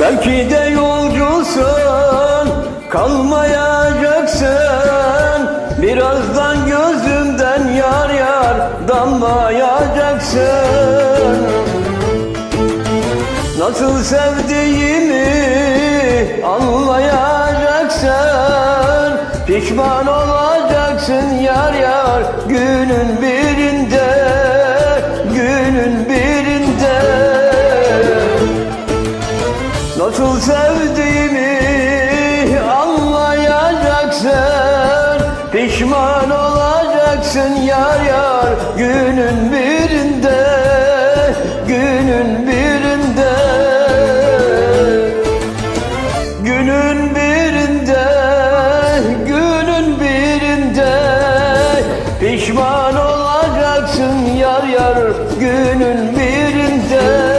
Belki de yolcusun kalmayacaksın. Birazdan gözümden yar yar damlayacaksın. Nasıl sevdiğimi anlayacaksın. Pişman olacaksın yar yar günün birinde sevdiğimi anlayacaksın. Pişman olacaksın yar yar günün birinde Günün birinde. Günün birinde Günün birinde. Pişman olacaksın yar yar günün birinde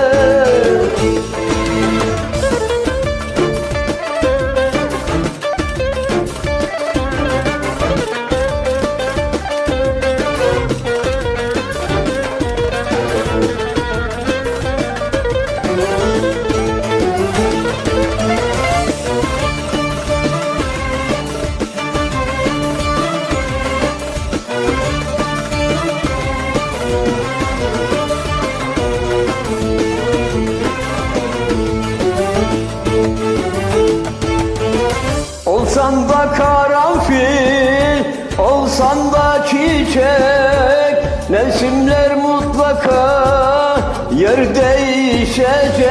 Olsan da karanfil, olsan da çiçek. Mevsimler mutlaka yer değişecek.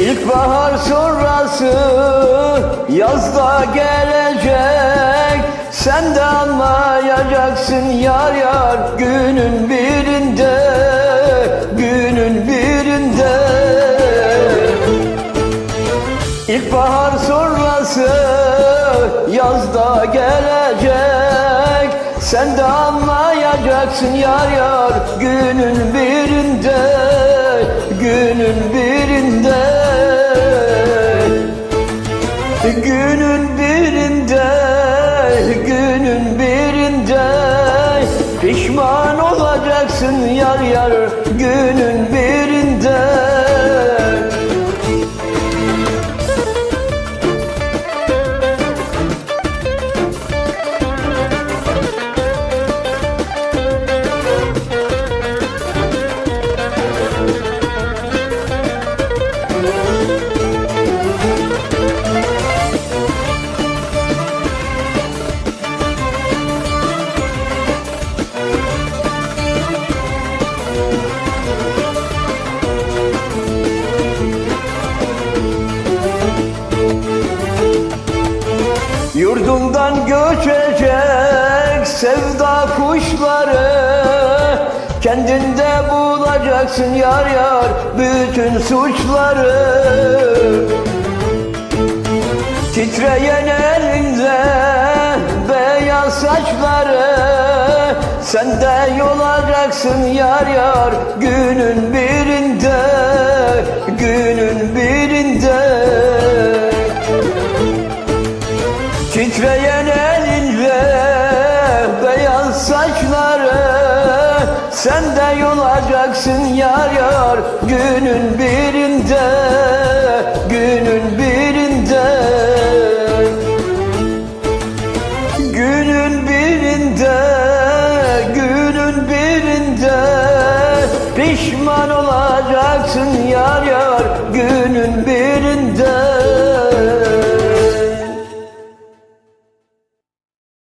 İlkbahar sonrası yazda gelecek. Sen de anlayacaksın yar yar günün birinde Sen de anlayacaksın yar yar günün birinde Günün birinde. Günün birinde Günün birinde. Pişman olacaksın yar yar günün birinde Yurdumdan göçecek sevda kuşları Kendinde bulacaksın yar yar bütün suçları. Titreyen elinde beyaz saçları Sen de yolacaksın yar yar günün birinde Günün birinde Sen de olacaksın yar yar Günün birinde Günün birinde. Günün birinde Günün birinde. Pişman olacaksın yar yar Günün birinde.